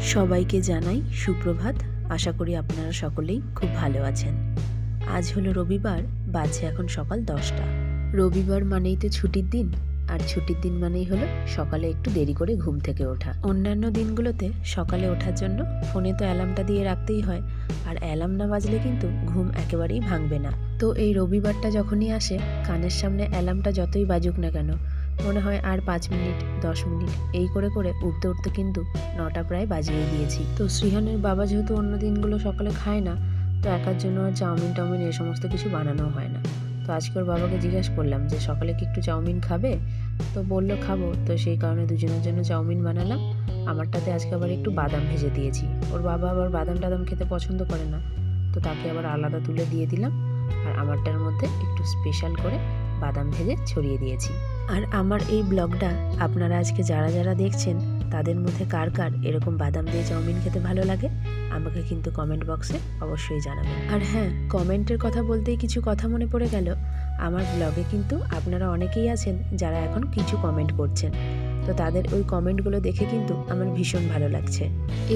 সবাইকে জানাই সুপ্রভাত। আশা করি আপনারা সকলেই খুব ভালো আছেন। আজ হলো রবিবার বাজে এখন সকাল দশটা। রবিবার মানেই তো ছুটির দিন, আর ছুটির দিন মানেই হলো সকালে একটু দেরি করে ঘুম থেকে ওঠা। অন্যান্য দিনগুলোতে সকালে ওঠার জন্য ফোনে তো অ্যালার্মটা দিয়ে রাখতেই হয়, আর অ্যালার্ম না বাজলে কিন্তু ঘুম একেবারেই ভাঙবে না। তো এই রবিবারটা যখনই আসে, কানের সামনে অ্যালার্মটা যতই বাজুক না কেন মনে হয় আর পাঁচ মিনিট, দশ মিনিট, এই করে করে উঠতে উঠতে কিন্তু নটা প্রায় বাজিয়ে দিয়েছি। তো শ্রীহানের বাবা যেহেতু অন্য দিনগুলো সকালে খায় না, তো একার জন্য আর চাউমিন টাউমিন এ সমস্ত কিছু বানানো হয় না। তো আজকে ওর বাবাকে জিজ্ঞেস করলাম যে, সকালে কি একটু চাউমিন খাবে? তো বলল, খাব। তো সেই কারণে দুজনের জন্য চাউমিন বানালাম। আমারটাতে আজকে আবার একটু বাদাম ভেজে দিয়েছি। ওর বাবা আবার বাদাম টাদাম খেতে পছন্দ করে না। তো তাকে আবার আলাদা তুলে দিয়ে দিলাম। আর আমারটার মধ্যে একটু স্পেশাল করে বাদাম ভেজে ছড়িয়ে দিয়েছি। আর আমার এই ব্লগটা আপনারা আজকে যারা যারা দেখছেন, তাদের মধ্যে কার কার এরকম বাদাম দিয়ে চাউমিন খেতে ভালো লাগে, আমাকে কিন্তু কমেন্ট বক্সে অবশ্যই জানাবেন। আর হ্যাঁ কমেন্টের কথা বলতেই কিছু কথা মনে পড়ে গেল। আমার ব্লগে কিন্তু আপনারা অনেকেই আছেন যারা এখন কিছু কমেন্ট করছেন। তো তাদের ওই কমেন্টগুলো দেখে কিন্তু আমার ভীষণ ভালো লাগছে।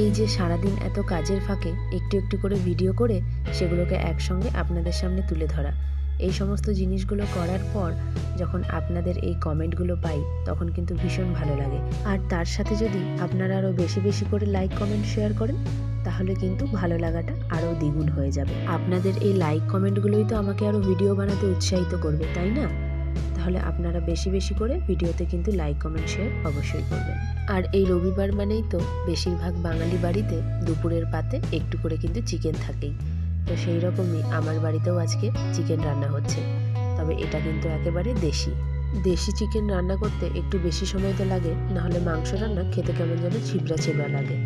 এই যে সারাদিন এত কাজের ফাঁকে একটু একটু করে ভিডিও করে, সেগুলোকে একসঙ্গে আপনাদের সামনে তুলে ধরা। এই সমস্ত জিনিসগুলো করার পর যখন আপনাদের এই কমেন্টগুলো পাই, তখন কিন্তু ভীষণ ভালো লাগে। আর তার সাথে যদি আপনারা আরও বেশি বেশি করে লাইক, কমেন্ট, শেয়ার করেন, তাহলে কিন্তু ভালো লাগাটা আরও দ্বিগুণ হয়ে যাবে। আপনাদের এই লাইক, কমেন্টগুলোই তো আমাকে আরও ভিডিও বানাতে উৎসাহিত করবে, তাই না? তাহলে আপনারা বেশি বেশি করে ভিডিওতে কিন্তু লাইক, কমেন্ট, শেয়ার অবশ্যই করবেন। আর এই রবিবার মানেই তো বেশিরভাগ বাঙালি বাড়িতে দুপুরের পাতে একটু করে কিন্তু চিকেন থাকেই। তো সেই রকমই আমার বাড়িতেও আজকে চিকেন রান্না হচ্ছে। তবে এটা কিন্তু একেবারে দেশি। দেশি চিকেন রান্না করতে একটু বেশি সময় তো লাগে, নাহলে মাংস রান্না খেতে কেমন যেন ছিবড়া ছিবড়া লাগে।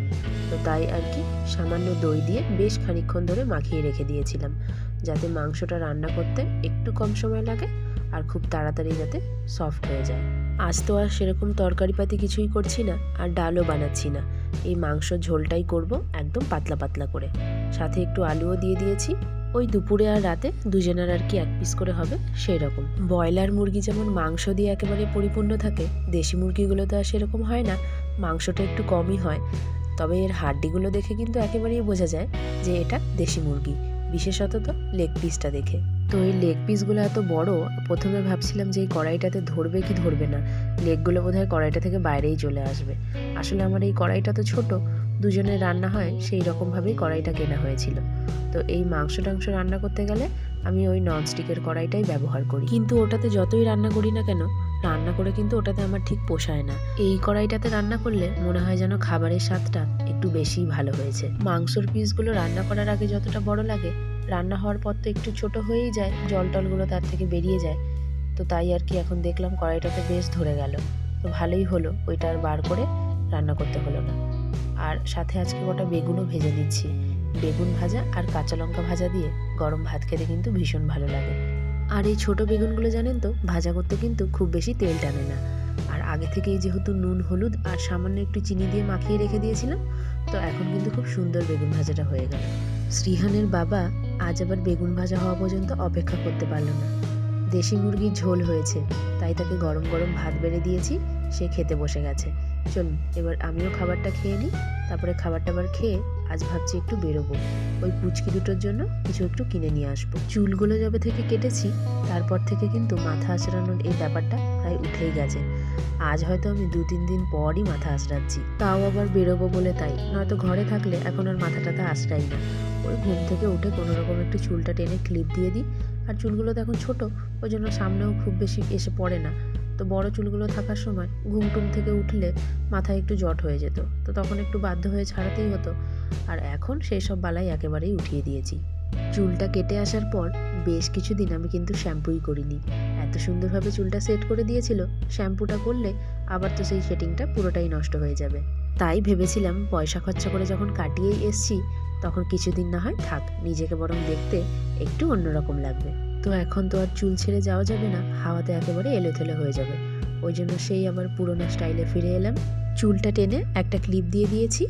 তো তাই আর কি সামান্য দই দিয়ে বেশ খানিকক্ষণ ধরে মাখিয়ে রেখে দিয়েছিলাম, যাতে মাংসটা রান্না করতে একটু কম সময় লাগে আর খুব তাড়াতাড়ি যাতে সফট হয়ে যায়। আজ তো আর সেরকম তরকারিপাতি কিছুই করছি না, আর ডালও বানাচ্ছি না। এই মাংস ঝোলটাই করব একদম পাতলা পাতলা করে। সাথে একটু আলুও দিয়ে দিয়েছি। ওই দুপুরে আর রাতে দুজনের আর কি এক পিস করে হবে সেই রকম ব্রয়লার মুরগি যেমন মাংস দিয়ে একেবারে পরিপূর্ণ থাকে, দেশি মুরগিগুলো তো আর সেরকম হয় না, মাংসটা একটু কমই হয়। তবে এর হাড্ডিগুলো দেখে কিন্তু একেবারেই বোঝা যায় যে এটা দেশি মুরগি। বিশেষত তো লেগ পিসটা দেখে। তো এই লেগ পিসগুলো এত বড়, প্রথমে ভাবছিলাম যে এই কড়াইটাতে ধরবে কি ধরবে না। লেগগুলো বোধহয় কড়াইটা থেকে বাইরেই চলে আসবে। আসলে আমার এই কড়াইটা তো ছোট, দুজনের রান্না হয়, সেই রকমভাবেই কড়াইটা কেনা হয়েছিল। তো এই মাংস টাংস রান্না করতে গেলে আমি ওই ননস্টিকের কড়াইটাই ব্যবহার করি। কিন্তু ওটাতে যতই রান্না করি না কেন রান্না করে কিন্তু ওটাতে আমার ঠিক পোষায় না। এই কড়াইটাতে রান্না করলে মনে হয় যেন খাবারের স্বাদটা একটু বেশিই ভালো হয়েছে। মাংসর পিসগুলো রান্না করার আগে যতটা বড় লাগে, রান্না হওয়ার পর তো একটু ছোট হয়েই যায় জল টলগুলো তার থেকে বেরিয়ে যায়। তো তাই আর কি এখন দেখলাম কড়াইটাতে বেশ ধরে গেল। তো ভালোই হলো, ওইটা আর বার করে রান্না করতে হলো না। আর সাথে আজকে কটা বেগুনও ভেজে দিচ্ছি। বেগুন ভাজা আর কাঁচা লঙ্কা ভাজা দিয়ে গরম ভাত খেতে কিন্তু ভীষণ ভালো লাগে। আর এই ছোট বেগুনগুলো জানেন তো, ভাজা করতে কিন্তু খুব বেশি তেল টানে না। আর আগে থেকেই যেহেতু নুন, হলুদ আর সামান্য একটু চিনি দিয়ে মাখিয়ে রেখে দিয়েছিলাম, তো এখন কিন্তু খুব সুন্দর বেগুন ভাজাটা হয়ে গেল। শ্রীহানের বাবা আজ আবার বেগুন ভাজা হওয়া পর্যন্ত অপেক্ষা করতে পারল না। দেশি মুরগির ঝোল হয়েছে, তাই তাকে গরম গরম ভাত বেড়ে দিয়েছি, সে খেতে বসে গেছে। চলুন, এবার আমিও খাবারটা খেয়ে নিই। তারপরে খাবার টাবার খেয়ে আজ ভাবছি একটু বেরোবো। ওই পুচকি দুটোর জন্য কিছু একটু কিনে নিয়ে আসব। চুলগুলো যবে থেকে কেটেছি, তারপর থেকে কিন্তু মাথা আঁচড়ানোর এই ব্যাপারটা প্রায় উঠেই গেছে। আজ হয়তো আমি দু তিন দিন পরই মাথা আঁচড়াচ্ছি তাও আবার বেরোবো বলে তাই। নয়তো ঘরে থাকলে এখন আর মাথা টাথা আঁচড়াই না। ওই ঘুম থেকে উঠে কোনো রকম একটু চুলটা টেনে ক্লিপ দিয়ে দিই। আর চুলগুলো তো এখন ছোটো, ওই জন্য সামনেও খুব বেশি এসে পড়ে না। তো বড় চুলগুলো থাকার সময় ঘুম টুম থেকে উঠলে মাথায় একটু জট হয়ে যেত। তো তখন একটু বাধ্য হয়ে ছাড়াতেই হতো। আর এখন সেই সব বালাই একেবারেই উঠিয়ে দিয়েছি। চুলটা কেটে আসার পর বেশ কিছুদিন আমি কিন্তু শ্যাম্পুই করিনি। এত সুন্দরভাবে চুলটা সেট করে দিয়েছিল, শ্যাম্পুটা করলে আবার তো সেই সেটিংটা পুরোটাই নষ্ট হয়ে যাবে। তাই ভেবেছিলাম পয়সা খরচা করে যখন কাটিয়েই এসছি, তখন কিছুদিন না হয় থাক, নিজেকে বরং দেখতে একটু অন্যরকম লাগবে। তো এখন তো আর চুল ছেড়ে যাওয়া যাবে না, হাওয়াতে একেবারে এলোথেলে হয়ে যাবে। ওই জন্য সেই আবার পুরোনো স্টাইলে ফিরে এলাম। চুলটা টেনে একটা ক্লিপ দিয়ে দিয়েছি,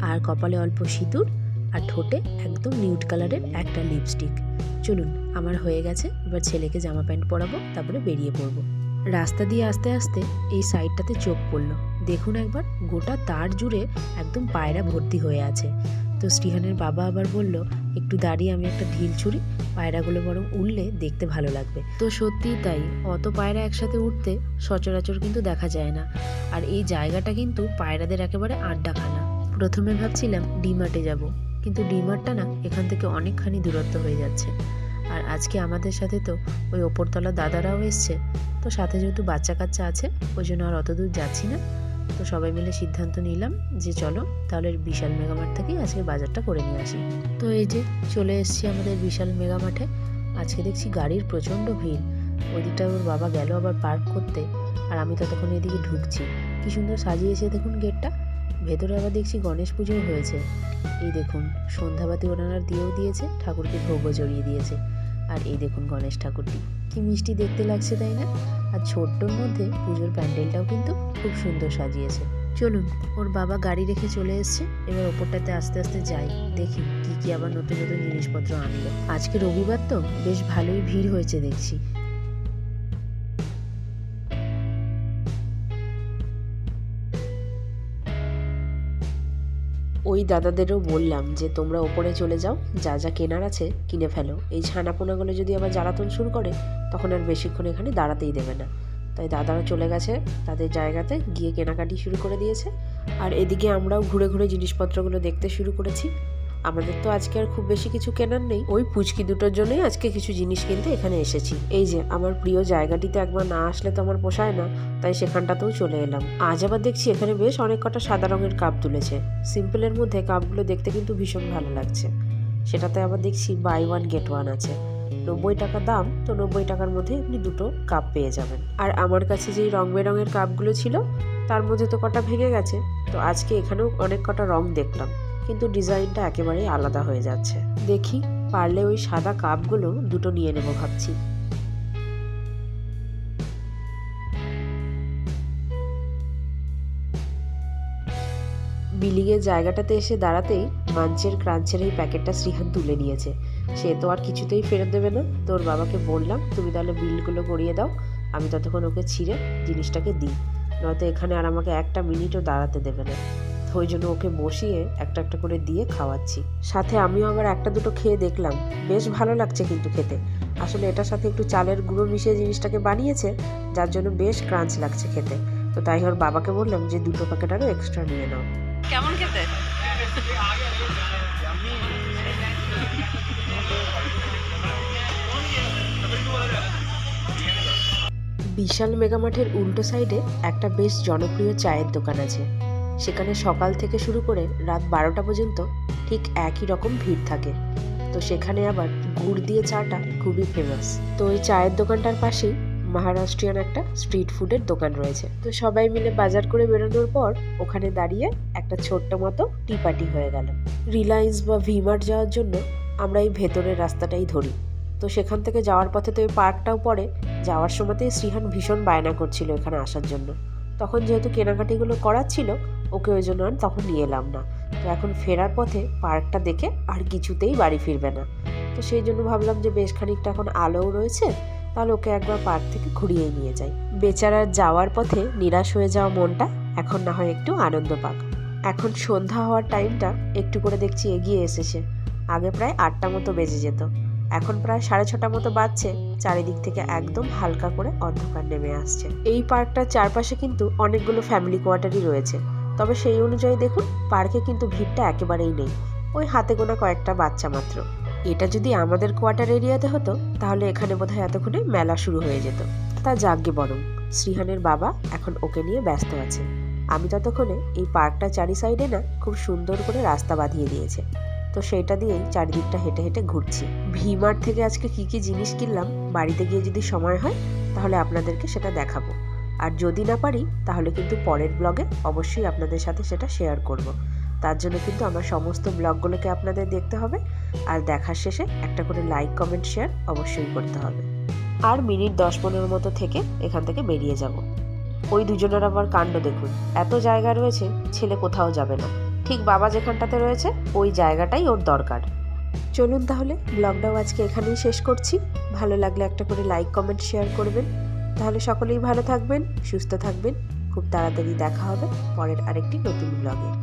আর কপালে অল্প সিঁদুর, আর ঠোঁটে একদম নিউড কালারের একটা লিপস্টিক। চলুন, আমার হয়ে গেছে, এবার ছেলেকে জামা প্যান্ট পরাবো, তারপরে বেরিয়ে পড়ব। রাস্তা দিয়ে আস্তে আস্তে এই সাইডটাতে চোখ পড়ল। দেখুন একবার, গোটা তার জুড়ে একদম পায়রা ভর্তি হয়ে আছে। তো শ্রীহানের বাবা আবার বলল একটু দাঁড়িয়ে আমি একটা ঢিল ছুরি পায়রাগুলো বরং উঠলে দেখতে ভালো লাগবে। তো সত্যিই তাই, অত পায়রা একসাথে উঠতে সচরাচর কিন্তু দেখা যায় না। আর এই জায়গাটা কিন্তু পায়রাদের একেবারে আড্ডা আড্ডাখানা। প্রথমে ভাবছিলাম ডিমার্টে যাব, কিন্তু ডিমার্টটা না এখান থেকে অনেকখানি দূরত্ব হয়ে যাচ্ছে। আর আজকে আমাদের সাথে তো ওই ওপরতলা দাদারাও এসছে, তো সাথে যেহেতু বাচ্চা কাচ্চা আছে, ওই জন্য আর অত দূর যাচ্ছি না। তো সবাই মিলে সিদ্ধান্ত নিলাম যে চলো তাহলে বিশাল মেগামার্ট থেকেই আজকে বাজারটা করে নিয়ে আসি। তো এই যে চলে এসেছি আমাদের বিশাল মেগামার্টে। আজকে দেখছি গাড়ির প্রচণ্ড ভিড়। ওই দিকটা ওর বাবা গেল আবার পার্ক করতে আর আমি ততক্ষণ এদিকে ঢুকছি। কি সুন্দর সাজিয়েছে দেখুন গেটটা। ভেতরে আবার দেখছি গণেশ পুজোও হয়েছে। এই দেখুন, সন্ধ্যাবাতি ওনারা দিয়েও দিয়েছে, ঠাকুরকে ভোগও জড়িয়ে দিয়েছে। আর এই দেখুন গণেশ ঠাকুরটি। কি মিষ্টি দেখতে লাগছে তাই না? আর ছোট্টর মধ্যে পুজোর প্যান্ডেলটাও কিন্তু খুব সুন্দর সাজিয়েছে। চলুন, ওর বাবা গাড়ি রেখে চলে এসছে। এবার ওপরটাতে আস্তে আস্তে যাই। দেখি কি কি আবার নতুন নতুন জিনিসপত্র আনলো। আজকে রবিবার তো, বেশ ভালোই ভিড় হয়েছে দেখছি। ওই দাদাদেরও বললাম যে, তোমরা ওপরে চলে যাও, যা যা কেনার আছে কিনে ফেলো। এই ছানাপোনাগুলো যদি আবার জ্বালাতন শুরু করে, তখন আর বেশিক্ষণ এখানে দাঁড়াতেই দেবে না। তাই দাদারা চলে গেছে, তাদের জায়গাতে গিয়ে কেনাকাটি শুরু করে দিয়েছে। আর এদিকে আমরাও ঘুরে ঘুরে জিনিসপত্রগুলো দেখতে শুরু করেছি। আমাদের তো আজকে আর খুব বেশি কিছু কেনার নেই। ওই পুচকি দুটোর জন্যই আজকে কিছু জিনিস কিনতে এখানে এসেছি। এই যে, আমার প্রিয় জায়গাটিতে একবার না আসলে তো আমার পোষায় না, তাই সেখানটাতেও চলে এলাম। আজ আবার দেখছি এখানে বেশ অনেক কটা সাদা রঙের কাপ তুলেছে। সিম্পলের মধ্যে কাপগুলো দেখতে কিন্তু ভীষণ ভালো লাগছে। সেটাতে আবার দেখছি বাই ওয়ান গেট ওয়ান আছে। নব্বই টাকা দাম, তো নব্বই টাকার মধ্যে আপনি দুটো কাপ পেয়ে যাবেন। আর আমার কাছে যেই রং বেরঙের কাপগুলো ছিল, তার মধ্যে তো কটা ভেঙে গেছে। তো আজকে এখানেও অনেক কটা রং দেখলাম। কিন্তু ডিজাইনটা একেবারেই আলাদা হয়ে যাচ্ছে। দেখি, পারলে ওই সাদা কাপগুলো দুটো নিয়ে নেব ভাবছি। বিলিংয়ের জায়গাটাতে এসে দাঁড়াতেই মাঞ্চের ক্রাঞ্চের এই প্যাকেটটা শ্রীহান তুলে নিয়েছে। সে তো আর কিছুতেই ফেরত দেবে না। তোর বাবাকে বললাম, তুমি তাহলে বিলগুলো করিয়ে দাও, আমি ততক্ষণ ওকে ছিঁড়ে জিনিসটাকে দিই। নয়তো এখানে আর আমাকে একটা মিনিটও দাঁড়াতে দেবে না। ওই জন্য ওকে বসিয়ে একটা একটা করে দিয়ে খাওয়াচ্ছি। সাথে আমিও আবার একটা দুটো খেয়ে দেখলাম। বেশ ভালো লাগছে কিন্তু খেতে। আসলে এটার সাথে একটু চালের গুঁড়ো মিশিয়ে জিনিসটাকে বানিয়েছে যার জন্য বেশ ক্রাঞ্চ লাগছে খেতে। তো তাই ওর বাবাকে বললাম যে দুটো প্যাকেট আরও এক্সট্রা নিয়ে নাও। কেমন খেতে? বিশাল মেগামাঠের উল্টো সাইডে একটা বেশ জনপ্রিয় চায়ের দোকান আছে। সেখানে সকাল থেকে শুরু করে রাত বারোটা পর্যন্ত ঠিক একই রকম ভিড় থাকে। তো সেখানে আবার গুড় দিয়ে চাটা খুবই ফেমাস তো ওই চায়ের দোকানটার পাশেই মহারাষ্ট্রিয়ান একটা স্ট্রিট ফুডের দোকান রয়েছে। তো সবাই মিলে বাজার করে বেরোনোর পর ওখানে দাঁড়িয়ে একটা ছোট্ট মতো টি পার্টি হয়ে গেল। রিলায়েন্স বা ভিমার্ট যাওয়ার জন্য আমরা এই ভেতরের রাস্তাটাই ধরি। তো সেখান থেকে যাওয়ার পথে তো এই পার্কটাও পড়ে। যাওয়ার সময়তেই শ্রীহান ভীষণ বায়না করছিল এখানে আসার জন্য। তখন যেহেতু কেনাকাটিগুলো করার ছিল ওকে ওই জন্য আর তখন নিয়ে এলাম না। তো এখন ফেরার পথে পার্কটা দেখে আর কিছুতেই বাড়ি ফিরবে না। তো সেই জন্য ভাবলাম যে বেশ খানিকটা এখন আলোও রয়েছে, তাহলে ওকে একবার পার্ক থেকে ঘুরিয়ে নিয়ে যাই। বেচারার যাওয়ার পথে নিরাশ হয়ে যাওয়া মনটা এখন না হয় একটু আনন্দ পাক। এখন সন্ধ্যা হওয়ার টাইমটা একটু করে দেখছি এগিয়ে এসেছে। আগে প্রায় আটটা মতো বেজে যেত। এখন প্রায় সাড়ে ছটা মতো বাজছে, চারিদিক থেকে একদম হালকা করে অন্ধকার নেমে আসছে। এই পার্কটার চারপাশে কিন্তু অনেকগুলো ফ্যামিলি কোয়ার্টারই রয়েছে। তবে সেই অনুযায়ী দেখুন, পার্কে কিন্তু ভিড়টা একেবারেই নেই। ওই হাতে গোনা কয়েকটা বাচ্চা মাত্র। এটা যদি আমাদের কোয়ার্টার এরিয়াতে হতো, তাহলে এখানে বোধহয় এতক্ষণে মেলা শুরু হয়ে যেত। তা যাগ্যে বরং, শ্রীহানের বাবা এখন ওকে নিয়ে ব্যস্ত আছে। আমি ততক্ষণে এই পার্কটা চারি সাইডে না খুব সুন্দর করে রাস্তা বাঁধিয়ে দিয়েছে। তো সেইটা দিয়েই চারিদিকটা হেঁটে হেঁটে ঘুরছি। ভিমার্ট থেকে আজকে কি কি জিনিস কিনলাম, বাড়িতে গিয়ে যদি সময় হয়, তাহলে আপনাদেরকে সেটা দেখাবো। আর যদি না পারি, তাহলে কিন্তু পরের ব্লগে অবশ্যই আপনাদের সাথে সেটা শেয়ার করব। তার জন্য কিন্তু আমার সমস্ত ব্লগগুলোকে আপনাদের দেখতে হবে। আর দেখার শেষে একটা করে লাইক কমেন্ট শেয়ার অবশ্যই করতে হবে। আর মিনিট দশ পনেরো মতো থেকে এখান থেকে বেরিয়ে যাব। ওই দুজনের আবার কাণ্ড দেখুন। এত জায়গা রয়েছে, ছেলে কোথাও যাবে না। ঠিক বাবা যেখানটাতে রয়েছে, ওই জায়গাটাই ওর দরকার। চলুন তাহলে ব্লগটাও আজকে এখানেই শেষ করছি। ভালো লাগলে একটা করে লাইক কমেন্ট শেয়ার করবেন। তাহলে সকলেই ভালো থাকবেন সুস্থ থাকবেন। খুব তাড়াতাড়ি দেখা হবে পরের আরেকটি নতুন ব্লগে